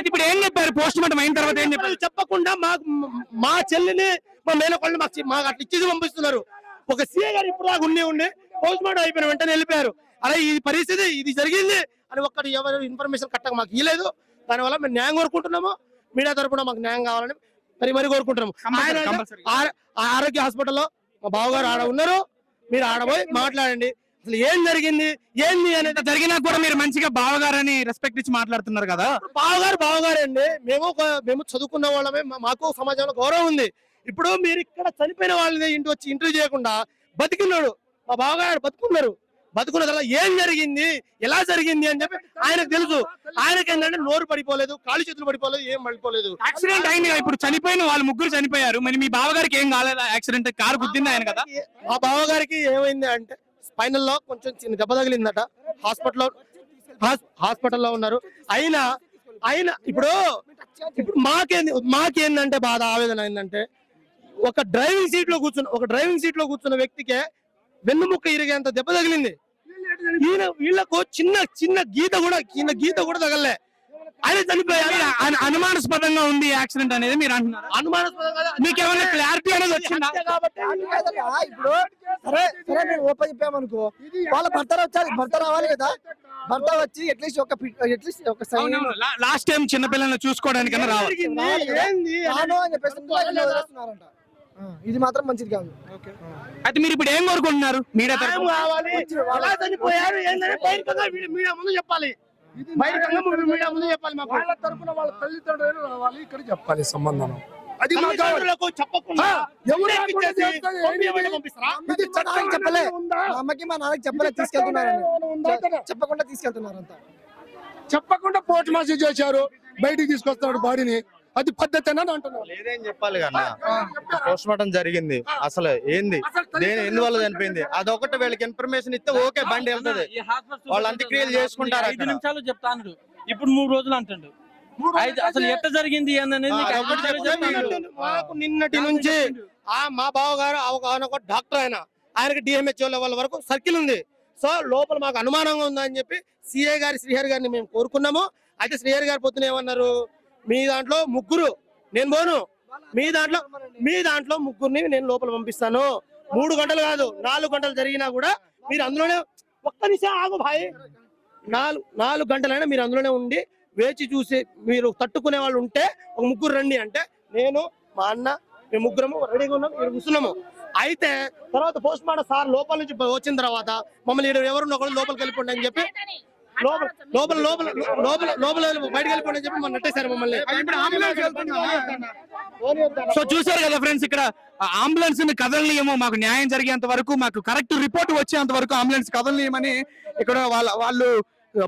అయితే ఇప్పుడు ఏం చెప్పారు? పోస్ట్ మార్టం అయిన తర్వాత ఏం చెప్పారు? చెప్పకుండా మాకు మా చెల్లిని మా మేనకోళ్ళని మాకు మాకు అట్లా ఇచ్చేసి పంపిస్తున్నారు. ఒక సీఏ గారు ఇప్పుడు దాకా ఉండి ఉండి పోస్ట్ మార్టం అయిపోయిన వెంటనే వెళ్ళిపోయారు. అరే ఈ పరిస్థితి ఇది జరిగింది అని ఒక్కటి ఎవరు ఇన్ఫర్మేషన్ కరెక్ట్గా మాకు ఇవ్వలేదు దానివల్ల మేము న్యాయం కోరుకుంటున్నాము. మీడియా తరపున మాకు న్యాయం కావాలని మరి మరి కోరుకుంటున్నాము. ఆయన ఆరోగ్య హాస్పిటల్లో మా బావగారు ఆడ ఉన్నారు. మీరు ఆడపోయి మాట్లాడండి. అసలు ఏం జరిగింది? ఏంది అనేది జరిగినా కూడా మీరు మంచిగా బావగారని రెస్పెక్ట్ ఇచ్చి మాట్లాడుతున్నారు కదా? బావగారు బావగారు అండి. మేము ఒక- మేము చదువుకున్న వాళ్ళమే మా- మాకు సమాజంలో గౌరవం ఉంది. ఇప్పుడు మీరు ఇక్కడ చనిపోయిన వాళ్ళని ఇంటి వచ్చి ఇంటర్వ్యూ చేయకుండా బతికున్నాడు. మా బావగారు బతుకున్నారు. బతుకున్నదల్లా ఏం జరిగింది? ఎలా జరిగింది అని చెప్పి ఆయనకు తెలుసు. ఆయనకి ఏంటంటే నోరు పడిపోలేదు కాళ్ళు చేతులు పడిపోలేదు ఏం పడిపోలేదు. యాక్సిడెంట్ అయింది కదా, ఇప్పుడు చనిపోయిన వాళ్ళు ముగ్గురు చనిపోయారు. మరి మీ బావగారికి ఏం కాలేదా? యాక్సిడెంట్ కారు గుద్దింది ఆయన కదా? మా బావగారికి ఏమైంది అంటే స్పైనల్ కొంచెం చిన్న దెబ్బ తగిలిందట. హాస్పిటల్లో హాస్పిటల్లో ఉన్నారు. అయినా అయినా ఇప్పుడు ఇప్పుడు మాకేంది మాకేందంటే బాధ ఆవేదన ఏంటంటే ఒక డ్రైవింగ్ సీట్లో కూర్చున్న ఒక డ్రైవింగ్ సీట్లో కూర్చున్న వ్యక్తికే వెన్నుముక్క ఇరిగేంత దెబ్బ తగిలింది. ఈయన వీళ్ళకు చిన్న చిన్న గీత కూడా చిన్న గీత కూడా తగలే ఆయన చనిపోయారు. అను- అనుమానాస్పదంగా ఉంది యాక్సిడెంట్ అనేది మీరు అంటున్నారు? అనుమానాస్పదంగా మీకు ఏమైనా క్లారిటీ అనేది వచ్చిందా? హత్య కాబట్టి అది కాదయ్యా, ఇప్పుడు సరే సరే మేము ఓపెన్ చెప్పామనుకో వాళ్ళ భర్త వచ్చారు భర్త రావాలి కదా. భర్త వచ్చి అట్లీస్ట్ ఒక అట్లీస్ట్ ఒక సైన్ లాస్ట్ టైం చిన్నపిల్లల్ని చూసుకోవడానికన్నా రావాలి? రాను అని చెప్పేసి వదిలేస్తున్నారంట. ఇది మాత్రం మంచిది కాదు. అయితే మీరు ఇప్పుడు ఏం కోరుకుంటున్నారు? మీడియా కావాలి? ఎలా చనిపోయారు? ఏంటంటే మీడియా ముందు చెప్పాలి. బహిరంగంగా మీ- మీడియా ముందు చెప్పాలి మాకు. వాళ్ళ తరపున వాళ్ళ తల్లిదండ్రులు రావాలి ఇక్కడ చెప్పాలి సంబంధం. అది చెప్పకుండా? ఇది చట్టం చెప్పలే? మా అమ్మకి మా నాన్నకి చెప్పలే కదా? చెప్పకుండా తీసుకెళ్తున్నారంట. చెప్పకుండా పోస్ట్ మాస్టర్ చేశారు. బయటికి తీసుకొస్తాడు బాడీని. అది పద్ధతి లేదేం చెప్పాలి కన్నా. పోస్ట్ మార్టం జరిగింది. అసలు ఏంది? దేని ఎందువల్ల చనిపోయింది? అదొకటి వీళ్ళకి ఇన్ఫర్మేషన్ ఇస్తే ఓకే బండి వెళ్తది. వాళ్ళు అంత్యక్రియలు చేసుకుంటారు ఐదు. నిమిషాలు చెప్తాను ఇప్పుడు మూడు రోజులు అంటాడు. అసలు ఎట్ట జరిగింది మాకు నిన్నటి నుంచి ఆ మా బావగారు ఆ- ఆయన ఒక డాక్టర్ ఆయన. ఆయనకి డిఎంహెచ్ఓ లెవెల్ వరకు సర్కిల్ ఉంది. సో లోపల మాకు అనుమానంగా ఉందని చెప్పి సిఏ గారి శ్రీహరి గారిని మేము కోరుకున్నాము. అయితే శ్రీహరి గారు పొద్దున ఏమన్నారు? మీ దాంట్లో ముగ్గురు. నేను పోను. మీ దాంట్లో మీ దాంట్లో ముగ్గురిని నేను లోపల పంపిస్తాను. మూడు గంటలు కాదు నాలుగు గంటలు జరిగినా కూడా మీరు అందులోనే ఒక్క నిమిషం ఆగు భాయ్. నాలుగు నాలుగు గంటలైనా మీరు అందులోనే ఉండి వేచి చూసి మీరు తట్టుకునే వాళ్ళు ఉంటే ఒక ముగ్గురు రండి అంటే నేను మా అన్న మేము ముగ్గురము రెడీగా ఉన్నాం ఇక్కడ కూర్చున్నాము. అయితే తర్వాత పోస్ట్ మార్టం సార్ లోపల నుంచి వచ్చిన తర్వాత మమ్మల్ని ఎవరున్నా ఎవరు లోపలికి వెళ్ళిపోండి అని చెప్పి లోపల లోపల లోపల లోపల లోపల బయటకు వెళ్ళిపోండి అని చెప్పి మన నెట్టేశారు మమ్మల్ని. సో చూసారు కదా ఫ్రెండ్స్ ఇక్కడ అంబులెన్స్ని కదలనీయము మాకు న్యాయం జరిగేంత వరకు మాకు కరెక్ట్ రిపోర్ట్ వచ్చేంత వరకు అంబులెన్స్ కదలనీయమని ఇక్కడ వాళ్ళ వాళ్ళు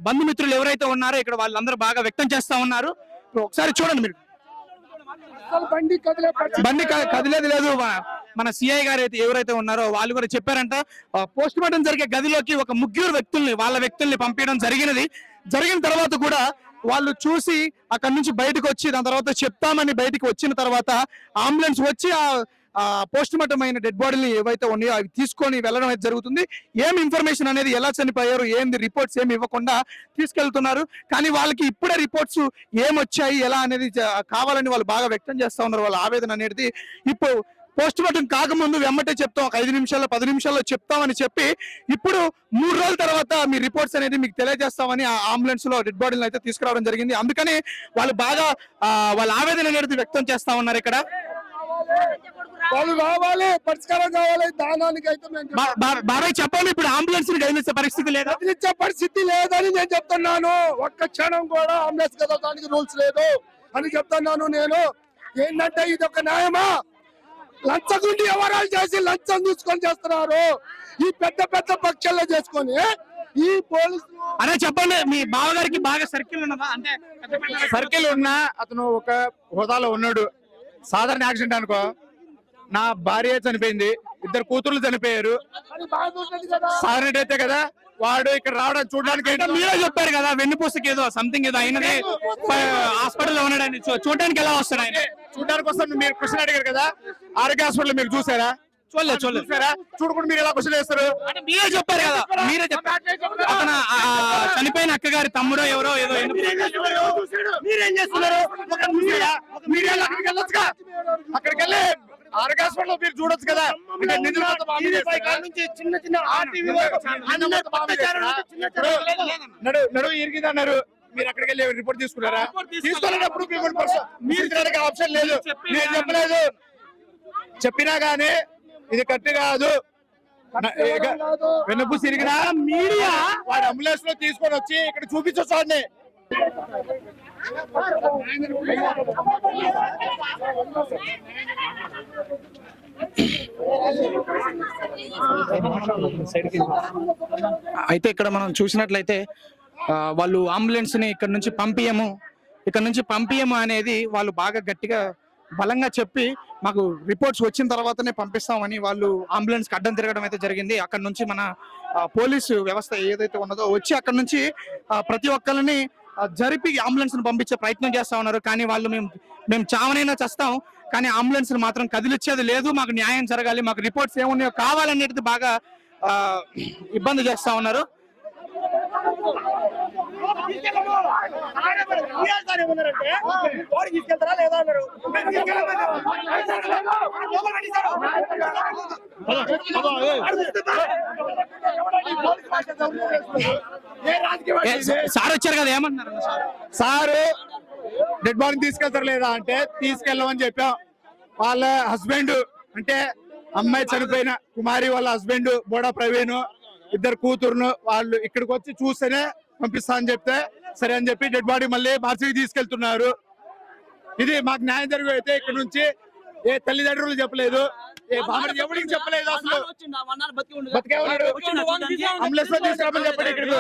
బంధుమిత్రులు ఎవరైతే ఉన్నారో ఇక్కడ వాళ్ళందరూ బాగా వ్యక్తం చేస్తా ఉన్నారు. ఒకసారి చూడండి మీరు. అసలు బండి కదిలేదు లేదు. మన- సిఐ గారు అయితే ఎవరైతే ఉన్నారో వాళ్ళు కూడా చెప్పారంట పోస్ట్ మార్టం జరిగే గదిలోకి ఒక ముగ్గురు వ్యక్తుల్ని వాళ్ళ వ్యక్తుల్ని పంపించడం జరిగినది. జరిగిన తర్వాత కూడా వాళ్ళు చూసి అక్కడి నుంచి బయటకు వచ్చి దాని తర్వాత చెప్తామని బయటకు వచ్చిన తర్వాత అంబులెన్స్ వచ్చి ఆ పోస్ట్ మార్టం అయిన డెడ్ బాడీని ఏవైతే ఉన్నాయో అవి తీసుకొని వెళ్ళడం అయితే జరుగుతుంది. ఏం ఇన్ఫర్మేషన్ అనేది ఎలా చనిపోయారు ఏంది రిపోర్ట్స్ ఏమి ఇవ్వకుండా తీసుకెళ్తున్నారు. కానీ వాళ్ళకి ఇప్పుడే రిపోర్ట్స్ ఏమొచ్చాయి ఎలా అనేది కావాలని వాళ్ళు బాగా వ్యక్తం చేస్తూ ఉన్నారు వాళ్ళ ఆవేదన అనేది. ఇప్పుడు పోస్ట్ మార్టం కాకముందు వెమ్మటే చెప్తాం. ఒక ఐదు నిమిషాల్లో పది నిమిషాల్లో చెప్తామని చెప్పి ఇప్పుడు మూడు రోజుల తర్వాత మీ రిపోర్ట్స్ అనేది మీకు తెలియజేస్తామని ఆ అంబులెన్స్లో డెడ్ బాడీలను అయితే తీసుకురావడం జరిగింది. అందుకని వాళ్ళు బాగా వాళ్ళ ఆవేదన అనేది వ్యక్తం చేస్తా ఉన్నారు ఇక్కడ. వాళ్ళు కావాలి పరిష్కారం కావాలి దానానికి అయితే బాబాయ్ చెప్పండి ఇప్పుడు అంబులెన్స్ కదిలించే పరిస్థితి లేదా? కదిలించే పరిస్థితి లేదని నేను చెప్తున్నాను. ఒక్క క్షణం కూడా అంబులెన్స్ కదలడానికి రూల్స్ లేదు అని చెప్తున్నాను నేను. ఏంటంటే ఇది ఒక న్యాయమా? లంచగుండి ఎవరాలు చేసి లంచం తీసుకొని చేస్తున్నారు. ఈ పెద్ద పెద్ద పక్షాల్లో చేసుకొని ఈ పోలీసులు అదే చెప్పండి మీ బావగారికి బాగా సర్కిల్ ఉన్నదా? అంటే సర్కిల్ ఉన్నా అతను ఒక హోదాలో ఉన్నాడు. సాధారణ యాక్సిడెంట్ అనుకో. నా భార్య చనిపోయింది ఇద్దరు కూతుర్లు చనిపోయారు. సాధారణ అయితే కదా? వాడు ఇక్కడ రావడం చూడడానికి మీరే చెప్పారు కదా వెన్నుపూసకి ఏదో సంథింగ్ ఏదో అయినది. హాస్పిటల్లో ఉన్నాడని చూడడానికి ఎలా వస్తాడు ఆయన? చూడడానికి వస్తాను మీరు క్వశ్చన్ అడిగారు కదా ఆరోగ్య హాస్పిటల్ మీరు చూసారా? చూడలేదు చూడలేదు. చూసారా చూడకుండా మీరు ఎలా క్వశ్చన్ వేస్తారు అంటే మీరే చెప్పారు కదా మీరే చెప్పారు. అతను చనిపోయిన అక్క గారి తమ్ముడో ఎవరో ఏదో మీరేం చేస్తున్నారు? అక్కడికి వెళ్ళొచ్చుగా. ఆరోగ్యాస్పట్లో మీరు చూడొచ్చు కదా. చిన్న చిన్న ఆర్టీవీ వరకు నిధులు అందరూ మొత్తం మా మీద అత్యాచారం వేస్తారా? నుంచి చిన్న చిన్న ఇప్పుడు నడు నడు ఇరిగింది అన్నారు మీరు అక్కడికి వెళ్ళి రిపోర్ట్ తీసుకున్నారా? తీసుకోలేనప్పుడు పర్సన్ మీరు తినడానికి ఆప్షన్ లేదు. నేను చెప్పలేదు? చెప్పినా గానీ ఇది కరెక్ట్ కాదు. వెన్నపూసి ఇరిగినా మీడియా వాడు అంబులెన్స్లో తీసుకొని వచ్చి ఇక్కడ చూపించొచ్చు అయితే ఇక్కడ మనం చూసినట్లయితే వాళ్ళు అంబులెన్స్ని ఇక్కడ నుంచి పంపియము. ఇక్కడ నుంచి పంపియము అనేది వాళ్ళు బాగా గట్టిగా బలంగా చెప్పి మాకు రిపోర్ట్స్ వచ్చిన తర్వాతనే పంపిస్తామని వాళ్ళు అంబులెన్స్కి అడ్డం తిరగడం అయితే జరిగింది. అక్కడ నుంచి మన పోలీసు వ్యవస్థ ఏదైతే ఉన్నదో వచ్చి అక్కడ నుంచి ప్రతి ఒక్కరిని జరిపి అంబులెన్స్ పంపించే ప్రయత్నం చేస్తా ఉన్నారు. కానీ వాళ్ళు మేము మేము చావనైనా చేస్తాం. కానీ అంబులెన్స్ మాత్రం కదిలిచ్చేది లేదు. మాకు న్యాయం జరగాలి. మాకు రిపోర్ట్స్ ఏమున్నాయో కావాలనేది బాగా ఇబ్బంది చేస్తా ఉన్నారు. తీసుకెళ్తారా లేదా అన్నారు? సార్ వచ్చారు కదా ఏమన్నారు? సార్ డెడ్ బాడీ తీసుకెళ్తారు లేదా అంటే తీసుకెళ్ళమని చెప్పాం. వాళ్ళ హస్బెండ్ అంటే అమ్మాయి చనిపోయిన కుమారి వాళ్ళ హస్బెండ్ బోడా ప్రవీణ్ ఇద్దరు కూతురును వాళ్ళు ఇక్కడికి వచ్చి చూస్తేనే పంపిస్తా అని చెప్తే సరే అని చెప్పి డెడ్ బాడీ మళ్ళీ మార్చికి తీసుకెళ్తున్నారు. ఇది మాకు న్యాయం జరిగి అయితే ఇక్కడ నుంచి ఏ తల్లిదండ్రులు చెప్పలేదు? ఏ బామడి ఎవరికి చెప్పలేదు అసలు? బతికే ఉన్నాడు అంబులెన్స్లో తీసుకురామని చెప్పండి ఇక్కడికి.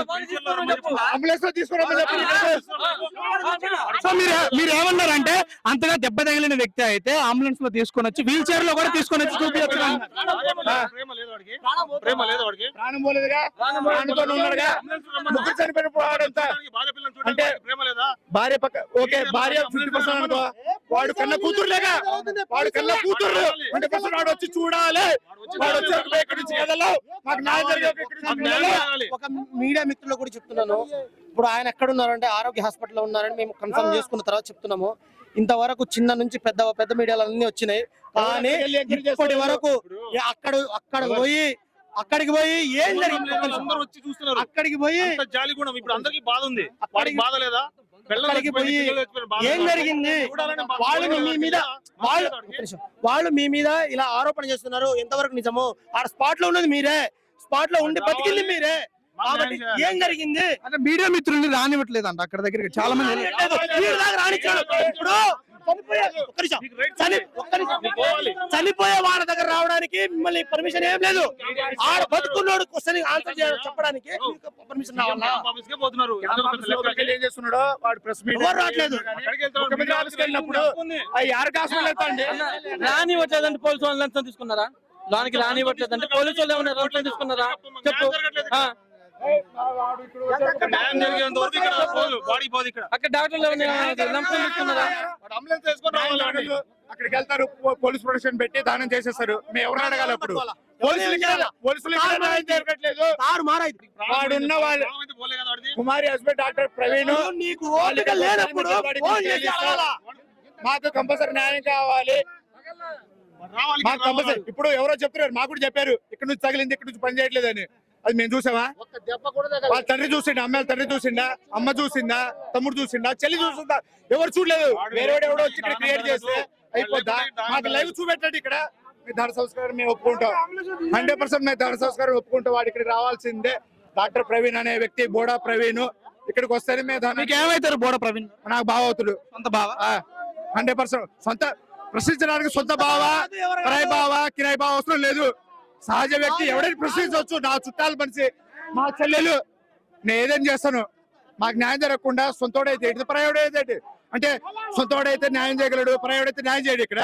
అంబులెన్స్లో తీసుకురామని చెప్పండి ఇక్కడికి. సో మీరు మీరు ఏమన్నారంటే అంతగా దెబ్బ తగిలిన వ్యక్తి అయితే అంబులెన్స్లో తీసుకొని వచ్చి వీల్ చైర్లో కూడా తీసుకొని వచ్చి చూపించచ్చు ప్రాణం పోలేదుగా? ప్రాణంతో ఉన్నాడుగా? ముగ్గురు చనిపోయినప్పుడు వాడంతా. అంటే భార్య పక్క ఓకే భార్య ఫిఫ్టీ పర్సెంట్ అనుకో. వాడు కన్న కూతురులేగా. వాడు కన్న కూతురు. ఫిఫ్టీ పర్సెంట్ వాడు వచ్చి చూడాలి. వాడు వచ్చి ఇక్కడి నుంచి కదలవు మాకు న్యాయం జరిగే ఇక్కడి నుంచి కదలవు. ఒక మీడియా మిత్రులు కూడా చెప్తున్నాను. ఇప్పుడు ఆయన ఎక్కడ ఉన్నారంటే ఆరోగ్య హాస్పిటల్లో ఉన్నారని మేము కన్ఫర్మ్ చేసుకున్న తర్వాత చెప్తున్నాము. ఇంతవరకు చిన్న నుంచి పెద్ద పెద్ద మీడియాలు అన్ని వచ్చినాయి. కానీ ఇప్పటి వరకు అక్కడ అక్కడ పోయి అక్కడికి పోయి ఏం జరిగింది? అందరూ వచ్చి చూస్తున్నారు. అక్కడికి పోయి జాలి గుణం ఇప్పుడు అందరికి బాధ ఉంది. వాడికి బాధ లేదా? అక్కడికి పోయి ఏం? జరిగింది. వాళ్ళు మీ మీద వాళ్ళు. వాళ్ళు మీ మీద ఇలా ఆరోపణ చేస్తున్నారు. ఎంతవరకు నిజము? ఆ స్పాట్లో ఉన్నది మీరే. స్పాట్లో ఉండి బతికింది మీరే. కాబట్టి ఏం జరిగింది? అంటే మీడియా మిత్రుల్ని రానివ్వట్లేదు అంట అక్కడ దగ్గరికి చాలా మంది. ఇప్పుడు చనిపోయే ఒక్క నిమిషం. చని- ఒక్క నిమిషం. చనిపోయే వాళ్ళ దగ్గర రావడానికి మిమ్మల్ని పర్మిషన్ ఏం లేదు. ఆడ బతుకున్నోడు క్వశ్చన్ ఆన్సర్ చెప్పడానికి పర్మిషన్ రావట్లేదు. వెళ్తాండి రానివ్వట్లేదంటే పోలీసు వాళ్ళు లంచం తీసుకున్నారా? లోనికి రానివ్వట్లేదంటే పోలీసు వాళ్ళు ఏమైనా తీసుకున్నారా? చెప్పు. న్యాయం జరిగేంత వరకు ఇక్కడ పోదు, బాడీ పోదు ఇక్కడ అక్కడ డాక్టర్లు ఏమైనా లంచం తీసుకున్నారా వాడు అంబులెన్స్ వేసుకొని రావాలి వాళ్ళు. అక్కడికి వెళ్తారు పోలీస్ ప్రొటెక్షన్ పెట్టి దానం చేసేస్తారు మేము ఎవరు అడగాలి అప్పుడు వాడున్న వాళ్ళు కుమారి హస్బెండ్ డాక్టర్ ప్రవీణ్? మాకు కంపల్సరీ న్యాయం కావాలి మాకు కంపల్సరీ ఇప్పుడు ఎవరో చెప్తున్నారు మాకు కూడా చెప్పారు ఇక్కడ నుంచి తగిలింది ఇక్కడ నుంచి పని చేయట్లేదు అని అది మేము చూసామా వాళ్ళ తండ్రి చూసిండా? అమ్మాయిల తండ్రి చూసిండా? అమ్మ చూసిందా? తమ్ముడు చూసిండా? చెల్లి చూసిందా? ఎవరు చూడలేదు. వేరే ఎవడో వచ్చి ఇక్కడ క్రియేట్ చేస్తే అయిపోద్దా? మాకు లైవ్ చూపెట్టండి ఇక్కడ. మీ ధన సంస్కారం మేము ఒప్పుకుంటాం. హండ్రెడ్ పర్సెంట్ మేము ధన సంస్కారం ఒప్పుకుంటాం. వాడు ఇక్కడ రావాల్సిందే. డాక్టర్ ప్రవీణ్ అనే వ్యక్తి బోడా ప్రవీణ్. ఇక్కడికి వస్తేనే మేము ధన మీకు ఏమైతారు బోడ ప్రవీణ్? నాకు బావవుతుడు. సొంత బావ? Hundred percent. సొంత ప్రశ్నించడానికి సొంత బావ? కిరాయి బావ కిరాయి బావ? అవసరం లేదు. సహజ వ్యక్తి ఎవడైనా ప్రశ్నించవచ్చు. నా చుట్టాల మనిషి మా చెల్లెలు నేను ఏదేం చేస్తాను? మాకు న్యాయం జరగకుండా సొంతోడైతే ఏంటి పరాయోడైతే? అంటే సొంతోడైతే న్యాయం చేయగలడు పరాయోడైతే న్యాయం చేయడు ఇక్కడ.